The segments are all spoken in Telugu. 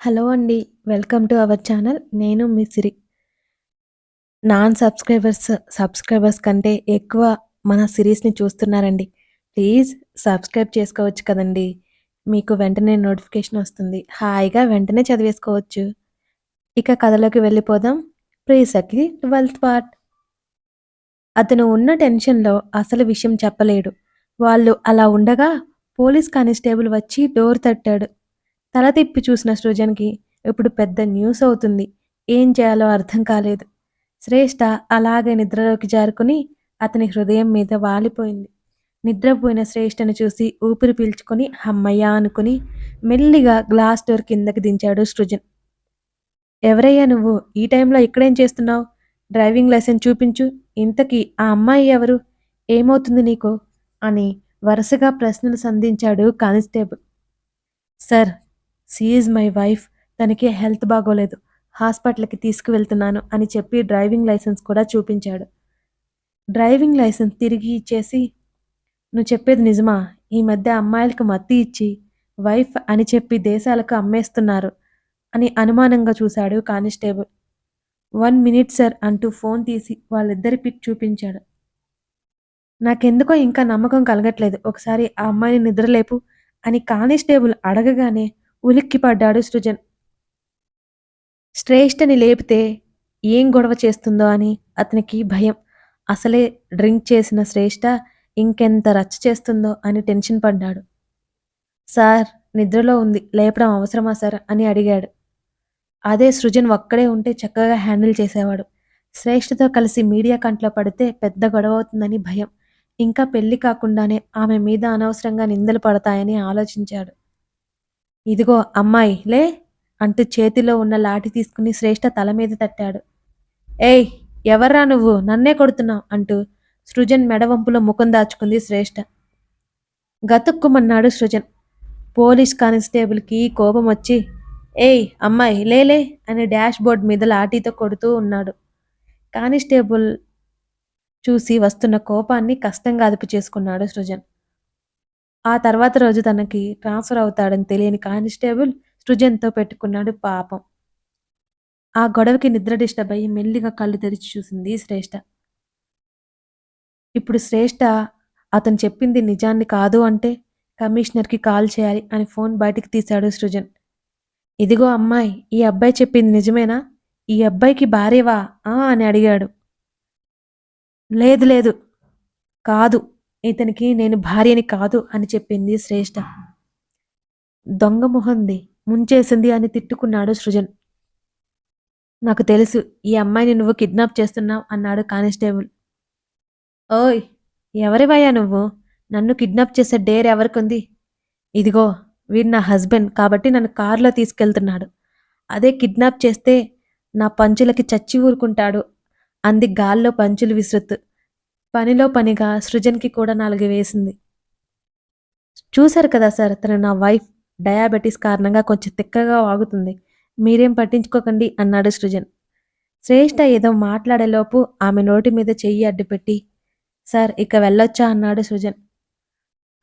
హలో అండి. Welcome to our channel. నేను మీ సిరి. నాన్ సబ్స్క్రైబర్స్, సబ్స్క్రైబర్స్ కంటే ఎక్కువ మన సిరీస్‌ని చూస్తున్నారండి. ప్లీజ్ సబ్స్క్రైబ్ చేసుకోవచ్చు కదండీ! మీకు వెంటనే నోటిఫికేషన్ వస్తుంది. హాయిగా వెంటనే చదివేసుకోవచ్చు. ఇక కథలోకి వెళ్ళిపోదాం. ప్రియసఖి 12థ్ పార్ట్. అతను ఉన్న టెన్షన్‌లో అసలు విషయం చెప్పలేడు. వాళ్ళు అలా ఉండగా పోలీస్ కానిస్టేబుల్ వచ్చి డోర్ తట్టాడు. తల తిప్పి చూసిన సృజన్‌కి ఇప్పుడు పెద్ద న్యూస్ అవుతుంది. ఏం చేయాలో అర్థం కాలేదు. శ్రేష్ఠ అలాగే నిద్రలోకి జారుకుని అతని హృదయం మీద వాలిపోయింది. నిద్రపోయిన శ్రేష్ఠను చూసి ఊపిరి పీల్చుకొని హమ్మయ్య అనుకుని మెల్లిగా గ్లాస్ డోర్ కిందకి దించాడు సృజన్. ఎవరయ్యా నువ్వు? ఈ టైంలో ఇక్కడేం చేస్తున్నావు? డ్రైవింగ్ లైసెన్స్ చూపించు. ఇంతకీ ఆ అమ్మాయి ఎవరు? ఏమవుతుంది నీకు? అని వరుసగా ప్రశ్నలు సంధించాడు constable. Sir is my wife. తనకి హెల్త్ బాగోలేదు. హాస్పిటల్‌కి తీసుకువెళ్తున్నాను అని చెప్పి డ్రైవింగ్ లైసెన్స్ కూడా చూపించాడు. డ్రైవింగ్ లైసెన్స్ తిరిగి ఇచ్చేసి నువ్వు చెప్పేది నిజమా? ఈ మధ్య అమ్మాయిలకు మత్తి ఇచ్చి వైఫ్ అని చెప్పి దేశాలకు అమ్మేస్తున్నారు అని అనుమానంగా చూశాడు కానిస్టేబుల్. వన్ మినిట్ సార్ అంటూ ఫోన్ తీసి వాళ్ళిద్దరి పిక్ చూపించాడు. నాకెందుకో ఇంకా నమ్మకం కలగట్లేదు. ఒకసారి ఆ అమ్మాయిని నిద్రలేపు అని కానిస్టేబుల్ అడగగానే ఉలిక్కిపడ్డాడు సృజన్. శ్రేష్ఠని లేపితే ఏం గొడవ చేస్తుందో అని అతనికి భయం. అసలే డ్రింక్ చేసిన శ్రేష్ఠ ఇంకెంత రచ్చ చేస్తుందో అని టెన్షన్ పడ్డాడు. సార్ నిద్రలో ఉంది. లేపడం అవసరమా సార్? అని అడిగాడు. అదే సృజన్ ఒక్కడే ఉంటే చక్కగా హ్యాండిల్ చేసేవాడు. శ్రేష్ఠతో కలిసి మీడియా కంట్లో పడితే పెద్ద గొడవ అవుతుందని భయం. ఇంకా పెళ్ళి కాకుండానే ఆమె మీద అనవసరంగా నిందలు పడతాయని ఆలోచించాడు. ఇదిగో అమ్మాయి లే అంటూ చేతిలో ఉన్న లాఠీ తీసుకుని శ్రేష్ఠ తల మీద తట్టాడు. ఏయ్ ఎవర్రా నువ్వు? నన్నే కొడుతున్నావు అంటూ సృజన్ మెడవంపులో ముఖం దాచుకుంది శ్రేష్ఠ. గతుక్కుమన్నాడు సృజన్. పోలీస్ కానిస్టేబుల్కి కోపం వచ్చి ఏయ్ అమ్మాయి లేలే అని డాష్ బోర్డ్ మీద లాఠీతో కొడుతూ ఉన్నాడు. కానిస్టేబుల్ చూసి వస్తున్న కోపాన్ని కష్టంగా అదుపు చేసుకున్నాడు సృజన్. ఆ తర్వాత రోజు తనకి ట్రాన్స్ఫర్ అవుతాడని తెలియని కానిస్టేబుల్ సృజన్తో పెట్టుకున్నాడు పాపం. ఆ గొడవకి నిద్ర డిస్టర్బ్ అయ్యి మెల్లిగా కళ్ళు తెరిచి చూసింది శ్రేష్ఠ. ఇప్పుడు శ్రేష్ఠ అతను చెప్పింది నిజాన్ని కాదు అంటే కమిషనర్కి కాల్ చేయాలి అని ఫోన్ బయటికి తీశాడు సృజన్. ఇదిగో అమ్మాయి ఈ అబ్బాయి చెప్పింది నిజమేనా? ఈ అబ్బాయికి భార్యవా? ఆ అని అడిగాడు. లేదు లేదు. కాదు. ఇతనికి నేను భార్యని కాదు అని చెప్పింది శ్రేష్ఠ. దొంగ మొహంది ముంచేసింది అని తిట్టుకున్నాడు సృజన్. నాకు తెలుసు ఈ అమ్మాయిని నువ్వు కిడ్నాప్ చేస్తున్నావు అన్నాడు కానిస్టేబుల్. ఓయ్ ఎవరివయ్యా నువ్వు? నన్ను కిడ్నాప్ చేసే డేర్ ఎవరికుంది? ఇదిగో వీడు నా హస్బెండ్ కాబట్టి నన్ను కారులో తీసుకెళ్తున్నాడు. అదే కిడ్నాప్ చేస్తే నా పంచులకి చచ్చి ఊరుకుంటాడు అంది గాల్లో పంచులు విసురుతూ. పనిలో పనిగా సృజన్కి కూడా నాలుగు వేసింది. చూశారు కదా సార్ తను నా వైఫ్ డయాబెటీస్ కారణంగా కొంచెం తిక్కగా వాగుతుంది. మీరేం పట్టించుకోకండి అన్నాడు సృజన్. శ్రేష్ఠ ఏదో మాట్లాడేలోపు ఆమె నోటి మీద చెయ్యి అడ్డుపెట్టి సార్ ఇక వెళ్ళొచ్చా అన్నాడు సృజన్.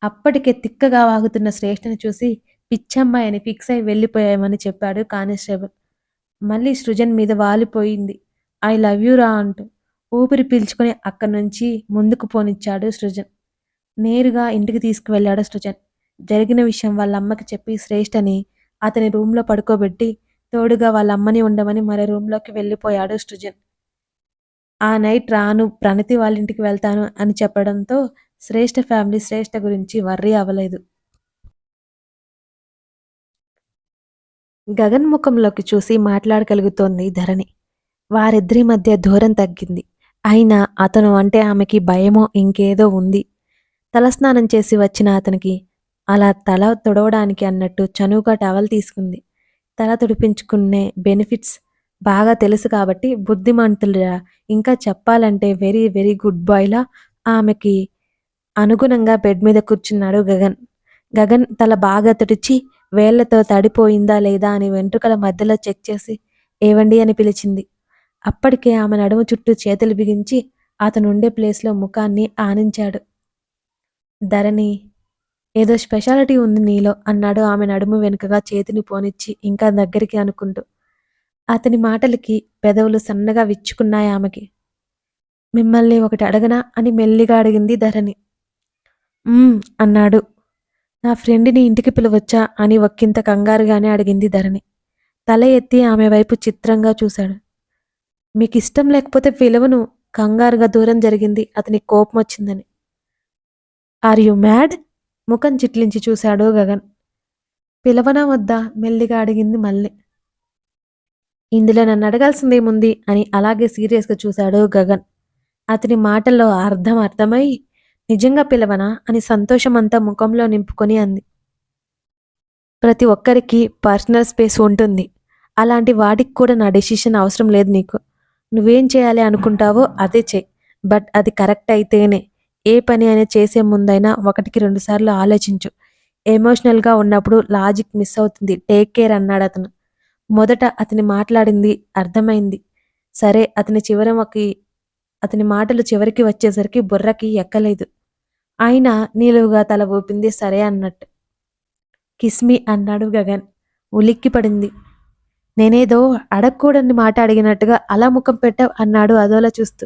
అప్పటికే తిక్కగా వాగుతున్న శ్రేష్ఠని చూసి పిచ్చమ్మాయి అని ఫిక్స్ అయి వెళ్ళిపోయామని చెప్పాడు కానిస్టేబుల్. మళ్ళీ సృజన్ మీద వాలిపోయింది. ఐ లవ్ యూ రా అంటూ. ఊపిరి పీల్చుకుని అక్కడి నుంచి ముందుకు పోనిచ్చాడు సృజన్. నేరుగా ఇంటికి తీసుకువెళ్ళాడు సృజన్. జరిగిన విషయం వాళ్ళ అమ్మకి చెప్పి శ్రేష్ఠని అతని రూంలో పడుకోబెట్టి తోడుగా వాళ్ళ అమ్మని ఉండమని మరో రూమ్లోకి వెళ్ళిపోయాడు సృజన్. ఆ నైట్ రాను ప్రణతి వాళ్ళ ఇంటికి వెళ్తాను అని చెప్పడంతో శ్రేష్ఠ ఫ్యామిలీ శ్రేష్ఠ గురించి వర్రీ అవ్వలేదు. గగన్ ముఖంలోకి చూసి మాట్లాడగలుగుతోంది ధరణి. వారిద్దరి మధ్య దూరం తగ్గింది. అయినా అతను అంటే ఆమెకి భయమో ఇంకేదో ఉంది. తలస్నానం చేసి వచ్చిన అతనికి అలా తల తుడవడానికి అన్నట్టు చనువుగా టవల్ తీసుకుంది. తల తుడిపించుకునే బెనిఫిట్స్ బాగా తెలుసు కాబట్టి బుద్ధిమంతులురా ఇంకా చెప్పాలంటే వెరీ వెరీ గుడ్ బాయ్లా ఆమెకి అనుగుణంగా బెడ్ మీద కూర్చున్నాడు గగన్. గగన్ తల బాగా తుడిచి వేళ్ళతో తడిపోయిందా లేదా అని వెంట్రుకల మధ్యలో చెక్ చేసి ఏవండి అని పిలిచింది. అప్పటికే ఆమె నడుము చుట్టూ చేతులు బిగించి అతనుండే ప్లేస్లో ముఖాన్ని ఆనించాడు. ధరణి ఏదో స్పెషాలిటీ ఉంది నీలో అన్నాడు ఆమె నడుము వెనుకగా చేతిని పోనిచ్చి ఇంకా దగ్గరికి అనుకుంటూ. అతని మాటలకి పెదవులు సన్నగా విచ్చుకున్నాయి ఆమెకి. మిమ్మల్ని ఒకటి అడగనా అని మెల్లిగా అడిగింది ధరణి. అన్నాడు. నా ఫ్రెండ్ని ఇంటికి పిలవచ్చా అని ఒక్కింత కంగారుగానే అడిగింది ధరణి. తల ఎత్తి ఆమె వైపు చిత్రంగా చూశాడు. మీకు ఇష్టం లేకపోతే పిలవను కంగారుగా దూరం జరిగింది. అతని కోపం వచ్చిందని. Are you mad? ముఖం చిట్లించి చూశాడు గగన్. పిలవనా వద్దా? మెల్లిగా అడిగింది మళ్ళీ. ఇందులో నన్ను అడగాల్సిందేముంది అని అలాగే సీరియస్గా చూశాడు గగన్. అతని మాటల్లో అర్థం అర్థమై నిజంగా పిలవనా? అని సంతోషమంతా ముఖంలో నింపుకొని అంది. ప్రతి ఒక్కరికి పర్సనల్ స్పేస్ ఉంటుంది. అలాంటి వాటికి కూడా నా డెసిషన్ అవసరం లేదు నీకు. నువ్వేం చేయాలి అనుకుంటావో అదే చెయ్యి బట్ అది కరెక్ట్ అయితేనే. ఏ పని అయినా చేసే ముందైనా ఒకటికి రెండుసార్లు ఆలోచించు. ఎమోషనల్గా ఉన్నప్పుడు లాజిక్ మిస్ అవుతుంది. టేక్ కేర్ అన్నాడు అతను. మొదట అతని మాట్లాడింది అర్థమైంది. సరే అతని చివరకి అతని మాటలు చివరికి వచ్చేసరికి బుర్రకి ఎక్కలేదు. ఆయన నీలువుగా తల ఊపింది సరే అన్నట్టు. కిస్మి అన్నాడు గగన్. ఉలిక్కి పడింది నేనేదో అడగకూడని మాట అడిగినట్టుగా అలా ముఖం పెట్టావు అన్నాడు అదోలా చూస్తూ.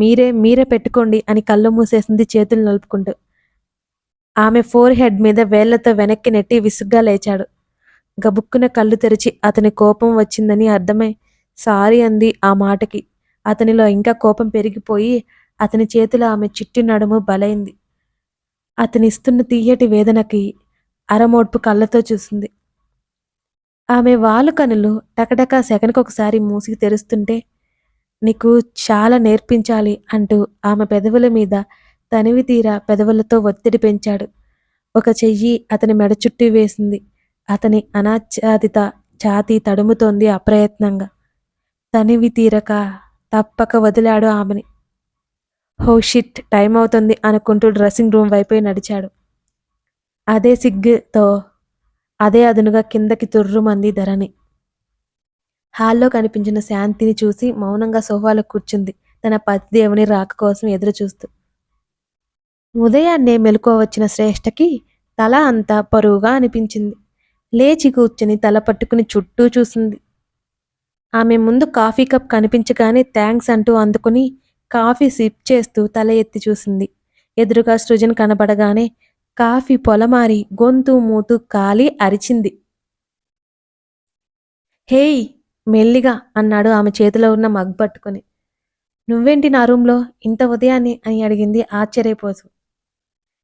మీరే మీరే పెట్టుకోండి అని కళ్ళు మూసేసింది చేతులు నలుపుకుంటూ. ఆమె ఫోర్ హెడ్ మీద వేళ్ళతో వెనక్కి నెట్టి విసుగ్గా లేచాడు. గబుక్కున కళ్ళు తెరిచి అతని కోపం వచ్చిందని అర్థమై సారీ అంది ఆ మాటకి. అతనిలో ఇంకా కోపం పెరిగిపోయి అతని చేతిలో ఆమె చిట్టి నడుము బలైంది. అతనిస్తున్న తీయటి వేదనకి అరమోడ్పు కళ్ళతో చూసింది. ఆమె వాలు కనులు టకటకా సెకనుకొకసారి మూసి తెరుస్తుంటే నీకు చాలా నేర్పించాలి అంటూ ఆమె పెదవుల మీద తనివి తీర పెదవులతో ఒత్తిడి పెంచాడు. ఒక చెయ్యి అతని మెడ చుట్టూ వేసింది. అతని అనాచ్ఛాదిత ఛాతీ తడుముతోంది అప్రయత్నంగా. తనివి తీరక తప్పక వదిలాడు ఆమెని. హో షిట్ టైం అవుతుంది అనుకుంటూ డ్రెస్సింగ్ రూమ్ వైపు నడిచాడు. అదే సిగ్గుతో అదే అదునుగా కిందకి తుర్రుమంది ధరణి. హాల్లో కనిపించిన శాంతిని చూసి మౌనంగా సోఫాలో కూర్చుంది. తన పతిదేవుని రాక కోసం ఎదురు చూస్తూ ఉదయాన్నే మెలకువ వచ్చిన శ్రేష్టకి తల అంతా పరువుగా అనిపించింది. లేచి కూర్చుని తల పట్టుకుని చుట్టూ చూసింది. ఆమె ముందు కాఫీ కప్ కనిపించగానే థ్యాంక్స్ అంటూ అందుకుని కాఫీ సిప్ చేస్తూ తల ఎత్తి చూసింది. ఎదురుగా సృజన్ కనబడగానే కాఫీ పొలమారి గొంతు మూతు కాలి అరిచింది. హేయ్ మెల్లిగా అన్నాడు ఆమె చేతిలో ఉన్న మగ్ పట్టుకొని. నువ్వేంటి నా రూంలో ఇంత ఉదయాన్నే అని అడిగింది ఆశ్చర్యపోసు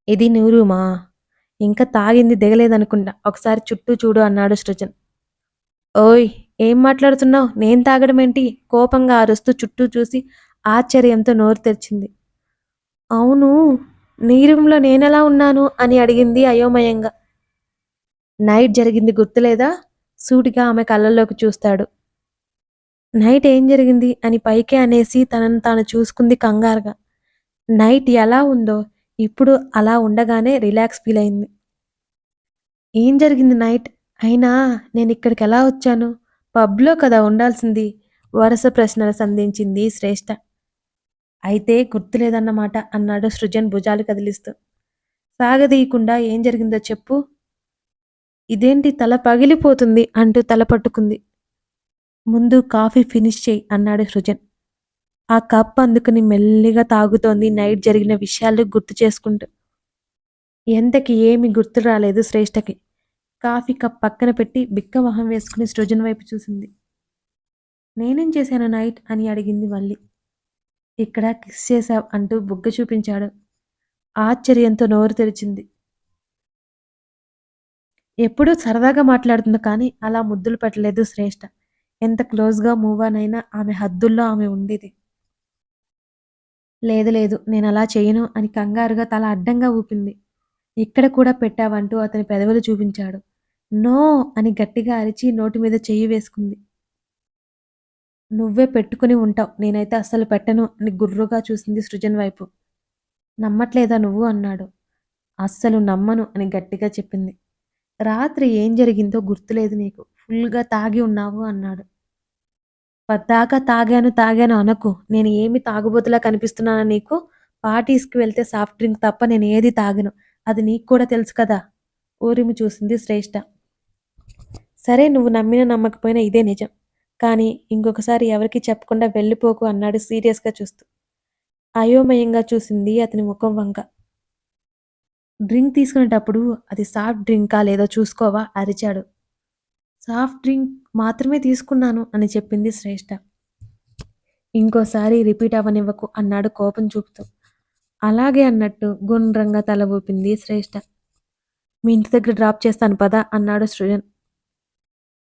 ఇది నీ రూమా? ఇంకా తాగింది దిగలేదనుకుంటా. ఒకసారి చుట్టూ చూడు అన్నాడు సృజన్. ఓయ్ ఏం మాట్లాడుతున్నావు? నేను తాగడం ఏంటి కోపంగా అరుస్తూ చుట్టూ చూసి ఆశ్చర్యంతో నోరు తెరిచింది. అవును నీ రూమ్లో నేనెలా ఉన్నాను? అని అడిగింది అయోమయంగా. నైట్ జరిగింది గుర్తులేదా? సూటిగా ఆమె కళ్ళల్లోకి చూస్తాడు. నైట్ ఏం జరిగింది? అని పైకే అనేసి తనను తాను చూసుకుంది కంగారుగా. నైట్ ఎలా ఉందో ఇప్పుడు అలా ఉండగానే రిలాక్స్ ఫీల్ అయింది. ఏం జరిగింది నైట్? అయినా నేను ఇక్కడికి ఎలా వచ్చాను? పబ్లో కదా ఉండాల్సింది వరుస ప్రశ్నలు సంధించింది శ్రేష్ఠ అయితే గుర్తులేదన్నమాట అన్నాడు సృజన్ భుజాలు కదిలిస్తూ. సాగదీయకుండా ఏం జరిగిందో చెప్పు. ఇదేంటి తల పగిలిపోతుంది అంటూ తల పట్టుకుంది. ముందు కాఫీ ఫినిష్ చేయి అన్నాడు సృజన్. ఆ కప్ అందుకుని మెల్లిగా తాగుతోంది నైట్ జరిగిన విషయాలు గుర్తు చేసుకుంటూ. ఎంతకి ఏమి గుర్తు రాలేదు శ్రేష్టకి. కాఫీ కప్ పక్కన పెట్టి బిక్కమొహం వేసుకుని సృజన్ వైపు చూసింది. నేనేం చేశాను నైట్ అని అడిగింది మళ్ళీ. ఇక్కడ కిస్ చేశావు అంటూ బుగ్గ చూపించాడు. ఆశ్చర్యంతో నోరు తెరిచింది. ఎప్పుడూ సరదాగా మాట్లాడుతుంది కానీ అలా ముద్దులు పెట్టలేదు శ్రేష్ఠ ఎంత క్లోజ్గా మూవ్ ఆన్ అయినా ఆమె హద్దుల్లో ఆమె ఉండేది. లేదు లేదు నేను అలా చేయను అని కంగారుగా తల అడ్డంగా ఊపింది. ఇక్కడ కూడా పెట్టావంటూ అతని పెదవులు చూపించాడు. నో అని గట్టిగా అరిచి నోటి మీద చెయ్యి వేసుకుంది. నువ్వే పెట్టుకుని ఉంటావు. నేనైతే అస్సలు పెట్టను. అని గుర్రుగా చూసింది సృజన్ వైపు. నమ్మట్లేదా నువ్వు? అన్నాడు. అస్సలు నమ్మను అని గట్టిగా చెప్పింది. రాత్రి ఏం జరిగిందో గుర్తులేదు నీకు. ఫుల్గా తాగి ఉన్నావు అన్నాడు. పద్దాకా తాగాను తాగాను అనకు. నేను ఏమి తాగుబోతులా కనిపిస్తున్నానా నీకు? పార్టీస్కి వెళ్తే సాఫ్ట్ డ్రింక్ తప్ప నేను ఏది తాగను. అది నీకు కూడా తెలుసు కదా? ఊరిమి చూసింది శ్రేష్ఠ సరే నువ్వు నమ్మిన నమ్మకపోయినా ఇదే నిజం. కానీ ఇంకొకసారి ఎవరికి చెప్పకుండా వెళ్ళిపోకు అన్నాడు సీరియస్గా చూస్తూ. అయోమయంగా చూసింది అతని ముఖం వంక. డ్రింక్ తీసుకునేటప్పుడు అది సాఫ్ట్ డ్రింకా లేదో చూసుకోవా అరిచాడు. సాఫ్ట్ డ్రింక్ మాత్రమే తీసుకున్నాను అని చెప్పింది శ్రేష్ఠ ఇంకోసారి రిపీట్ అవ్వనివ్వకు అన్నాడు కోపం చూపుతూ. అలాగే అన్నట్టు గుండ్రంగా తల ఊపింది శ్రేష్ఠ మీ ఇంటి దగ్గర డ్రాప్ చేస్తాను పదా అన్నాడు సృజన్.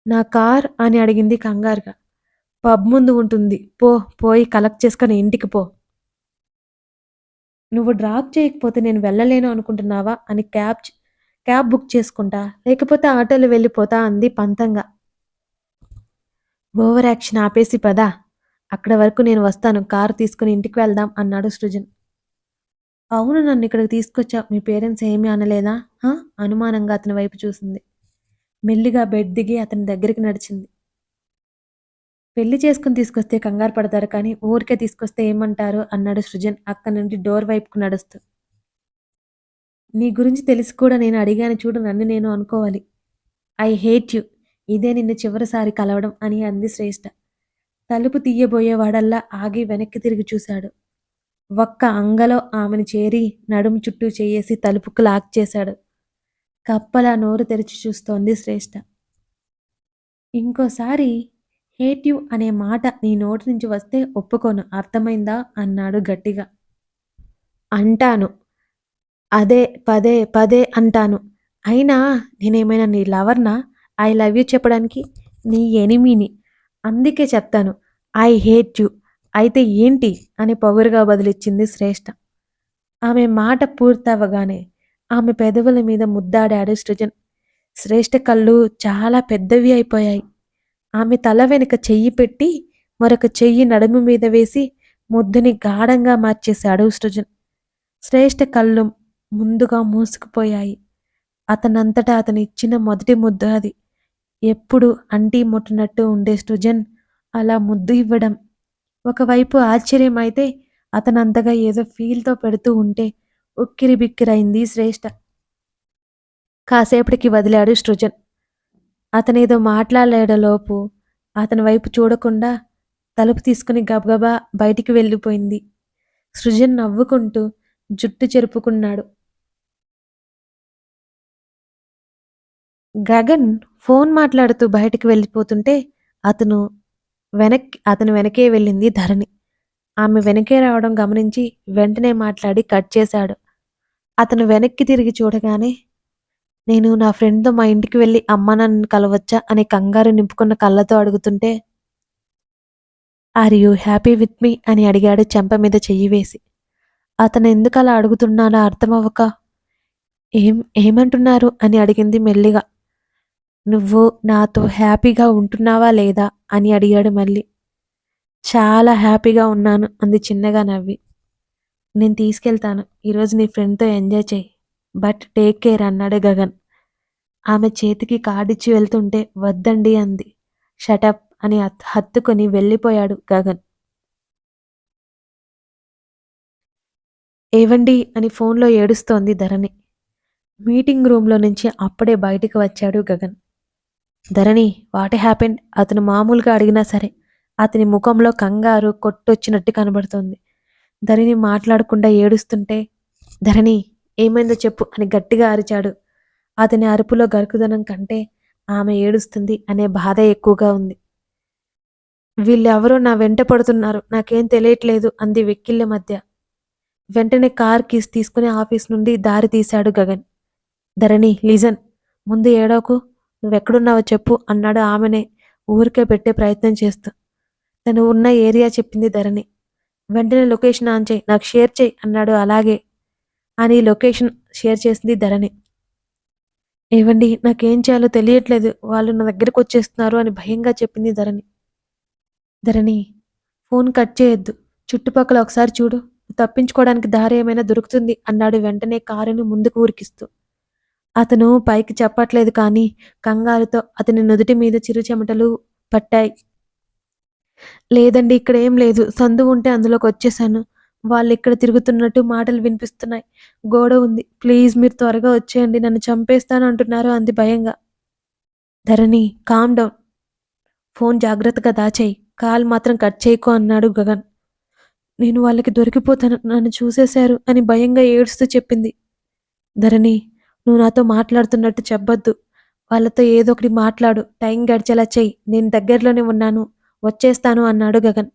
నా కార్ అని అడిగింది కంగారుగా. పబ్ ముందు ఉంటుంది. పో పోయి కలెక్ట్ చేసుకొని ఇంటికి పో. నువ్వు డ్రాప్ చేయకపోతే నేను వెళ్ళలేను అనుకుంటున్నావా అని క్యాబ్ క్యాబ్ బుక్ చేసుకుంటా. లేకపోతే ఆటోలో వెళ్ళిపోతా అంది పంతంగా. ఓవర్ యాక్షన్ ఆపేసి పదా. అక్కడ వరకు నేను వస్తాను. కారు తీసుకుని ఇంటికి వెళ్దాం అన్నాడు సృజన్. అవును నన్ను ఇక్కడికి తీసుకొచ్చా మీ పేరెంట్స్ ఏమీ అనలేదా? అనుమానంగా అతని వైపు చూసింది. మెల్లిగా బెడ్ దిగి అతని దగ్గరికి నడిచింది. పెళ్ళి చేసుకుని తీసుకొస్తే కంగారు పడతారు కానీ ఊరికే తీసుకొస్తే ఏమంటారు అన్నాడు సృజన్ అక్కడి నుండి డోర్ వైపుకు నడుస్తూ. నీ గురించి తెలిసి కూడా నేను అడిగాను చూడు నన్ను నేను అనుకోవాలి. I hate you. ఇదే నిన్ను చివరిసారి కలవడం అని అంది శ్రేష్ఠ తలుపు తీయబోయేవాడల్లా ఆగి వెనక్కి తిరిగి చూశాడు. ఒక్క అంగలో ఆమెను చేరి నడుము చుట్టూ చేయేసి తలుపుకు లాక్ చేశాడు. కప్పలా నోరు తెరిచి చూస్తోంది శ్రేష్ఠ ఇంకోసారి హేట్ యు అనే మాట నీ నోటి నుంచి వస్తే ఒప్పుకోను అర్థమైందా? అన్నాడు గట్టిగా. అంటాను. అదే పదే పదే అంటాను. అయినా నేనేమైనా నీ లవర్నా? ఐ లవ్ యూ చెప్పడానికి నీ ఎనిమిని. అందుకే చెప్తాను ఐ హేట్ యు. అయితే ఏంటి? అని పొగరుగా బదిలిచ్చింది శ్రేష్ఠ ఆమె మాట పూర్తవగానే ఆమె పెదవుల మీద ముద్దాడాడు సృజన్. శ్రేష్ఠ కళ్ళు చాలా పెద్దవి అయిపోయాయి. ఆమె తల వెనుక చెయ్యి పెట్టి మరొక చెయ్యి నడుము మీద వేసి ముద్దుని గాఢంగా మార్చేశాడు సృజన్. శ్రేష్ఠ కళ్ళు ముందుగా మూసుకుపోయాయి. అతనంతటా అతను ఇచ్చిన మొదటి ముద్దు అది. ఎప్పుడు అంటీ ముట్టినట్టు ఉండే సృజన్ అలా ముద్దు ఇవ్వడం. ఒకవైపు ఆశ్చర్యం అయితే అతనంతగా ఏదో ఫీల్తో పెడుతూ ఉంటే ఉక్కిరి బిక్కిరైంది శ్రేష్ఠ కాసేపటికి వదిలాడు సృజన్. అతనేదో మాట్లాడలేడలోపు అతని వైపు చూడకుండా తలుపు తీసుకుని గబగబా బయటికి వెళ్ళిపోయింది. సృజన్ నవ్వుకుంటూ జుట్టు చెరుపుకున్నాడు. గగన్ ఫోన్ మాట్లాడుతూ బయటికి వెళ్ళిపోతుంటే అతను వెనక్కి అతను వెనకే వెళ్ళింది ధరణి. ఆమె వెనకే రావడం గమనించి వెంటనే మాట్లాడి కట్ చేశాడు. అతను వెనక్కి తిరిగి చూడగానే నేను నా ఫ్రెండ్తో మా ఇంటికి వెళ్ళి అమ్మ నన్ను కలవచ్చా? అని కంగారు నింపుకున్న కళ్ళతో అడుగుతుంటే are you happy with me? అని అడిగాడు చెంప మీద చెయ్యి వేసి. అతను ఎందుకు అలా అడుగుతున్నానో అర్థమవ్వక ఏం ఏమంటున్నారు? అని అడిగింది మెల్లిగా. నువ్వు నాతో హ్యాపీగా ఉంటున్నావా లేదా? అని అడిగాడు మళ్ళీ. చాలా హ్యాపీగా ఉన్నాను అంది చిన్నగా నవ్వి. నేను తీసుకెళ్తాను. ఈరోజు నీ ఫ్రెండ్తో ఎంజాయ్ చేయి. బట్ టేక్ కేర్ అన్నాడు గగన్. ఆమె చేతికి కార్డిచ్చి వెళ్తుంటే వద్దండి అంది. షటప్ అని హత్తుకొని వెళ్ళిపోయాడు గగన్. ఏవండి అని ఫోన్లో ఏడుస్తోంది ధరణి. మీటింగ్ రూమ్లో నుంచి అప్పుడే బయటికి వచ్చాడు గగన్. ధరణి వాట్ హ్యాపెండ్? అతను మామూలుగా అడిగినా సరే అతని ముఖంలో కంగారు కొట్టొచ్చినట్టు కనబడుతోంది. ధరణి మాట్లాడకుండా ఏడుస్తుంటే ధరణి ఏమైందో చెప్పు అని గట్టిగా అరిచాడు. అతని అరుపులో గరుకుదనం కంటే ఆమె ఏడుస్తుంది అనే బాధ ఎక్కువగా ఉంది. వీళ్ళెవరో నా వెంట పడుతున్నారు నాకేం తెలియట్లేదు అంది వెక్కిళ్ళ మధ్య. వెంటనే కార్ కీస్ తీసుకుని ఆఫీస్ నుండి దారి తీశాడు గగన్. ధరణి లిజన్ ముందు ఏడోకు నువ్వెక్కడున్నావో చెప్పు అన్నాడు ఆమెనే ఊరికే పెట్టే ప్రయత్నం చేస్తూ. తను ఉన్న ఏరియా చెప్పింది ధరణి వెంటనే లొకేషన్ ఆన్ చేయి నాకు షేర్ చేయి అన్నాడు. అలాగే అని లొకేషన్ షేర్ చేసింది ధరణి. ఏవండి నాకేం చేయాలో తెలియట్లేదు. వాళ్ళు నా దగ్గరకు వచ్చేస్తున్నారు అని భయంగా చెప్పింది ధరణి. ధరణి ఫోన్ కట్ చేయొద్దు. చుట్టుపక్కల ఒకసారి చూడు. తప్పించుకోవడానికి దారి ఏమైనా దొరుకుతుంది అన్నాడు వెంటనే కారుని ముందుకు ఊరికిస్తూ అతను పైకి చెప్పట్లేదు కానీ కంగారుతో అతని నుదుటి మీద చిరు చెమటలు పట్టాయి. లేదండి ఇక్కడ ఏం లేదు. సందు ఉంటే అందులోకి వచ్చేసాను. వాళ్ళు ఇక్కడ తిరుగుతున్నట్టు మాటలు వినిపిస్తున్నాయి. గోడ ఉంది. ప్లీజ్ మీరు త్వరగా వచ్చేయండి. నన్ను చంపేస్తాను అంటున్నారు అంది భయంగా. ధరణి కామ్ డౌన్ ఫోన్ జాగ్రత్తగా దాచేయి. కాల్ మాత్రం కట్ చేయకు అన్నాడు గగన్. నేను వాళ్ళకి దొరికిపోతాను. నన్ను చూసేశారు అని భయంగా ఏడుస్తూ చెప్పింది. ధరణి నువ్వు నాతో మాట్లాడుతున్నట్టు చెప్పొద్దు. వాళ్ళతో ఏదో ఒకటి మాట్లాడు. టైం గడిచేలా చెయ్యి. నేను దగ్గరలోనే ఉన్నాను. వచ్చేస్తాను అన్నాడు గగన్.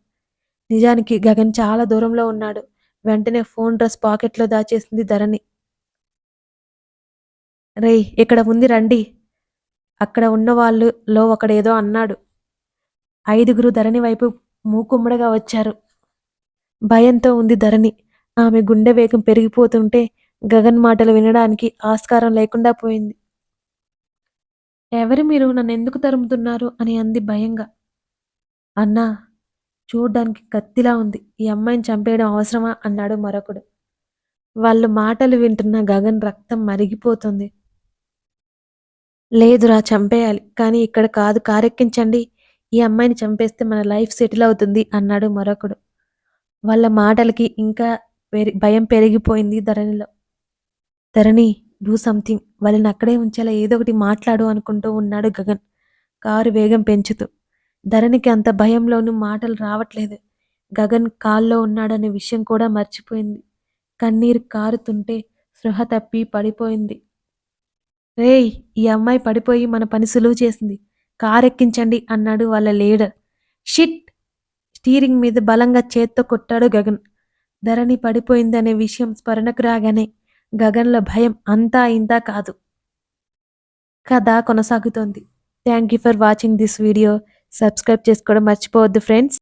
నిజానికి గగన్ చాలా దూరంలో ఉన్నాడు. వెంటనే ఫోన్ డ్రెస్ పాకెట్లో దాచేసింది ధరణి. రేయ్ ఇక్కడ ఉంది రండి. అక్కడ ఉన్న వాళ్ళలో ఒకడేదో అన్నాడు. ఐదుగురు ధరణి వైపు మూకుమ్మడగా వచ్చారు. భయంతో ఉంది ధరణి. ఆమె గుండె వేగం పెరిగిపోతుంటే గగన్ మాటలు వినడానికి ఆస్కారం లేకుండా పోయింది. ఎవరు మీరు? నన్ను ఎందుకు తరుముతున్నారు? అని అంది భయంగా. అన్నా చూడ్డానికి కత్తిలా ఉంది. ఈ అమ్మాయిని చంపేయడం అవసరమా? అన్నాడు మరొకడు. వాళ్ళ మాటలు వింటున్న గగన్ రక్తం మరిగిపోతుంది. లేదురా చంపేయాలి. కానీ ఇక్కడ కాదు కారెక్కించండి. ఈ అమ్మాయిని చంపేస్తే మన లైఫ్ సెటిల్ అవుతుంది అన్నాడు మరొకడు. వాళ్ళ మాటలకి ఇంకా పెరి భయం పెరిగిపోయింది ధరణిలో. Dharani do something. వాళ్ళని అక్కడే ఉంచేలా ఏదో ఒకటి మాట్లాడు అనుకుంటూ ఉన్నాడు గగన్. కారు వేగం పెంచుతూ. ధరణికి అంత భయంలోనూ మాటలు రావట్లేదు. గగన్ కాల్లో ఉన్నాడనే విషయం కూడా మర్చిపోయింది. కన్నీరు కారుతుంటే స్పృహ తప్పి పడిపోయింది. రేయ్ ఈ అమ్మాయి పడిపోయి మన పని సులువు చేసింది. కారెక్కించండి అన్నాడు వాళ్ళ లీడర్. షిట్! స్టీరింగ్ మీద బలంగా చేత్తో కొట్టాడు గగన్. ధరణి పడిపోయింది అనే విషయం స్మరణకు రాగానే గగన్లో భయం అంతా ఇంతా కాదు. కథ కొనసాగుతోంది. Thank you for watching this video. Subscribe చేసుకోవడం మర్చిపోవద్దు ఫ్రెండ్స్.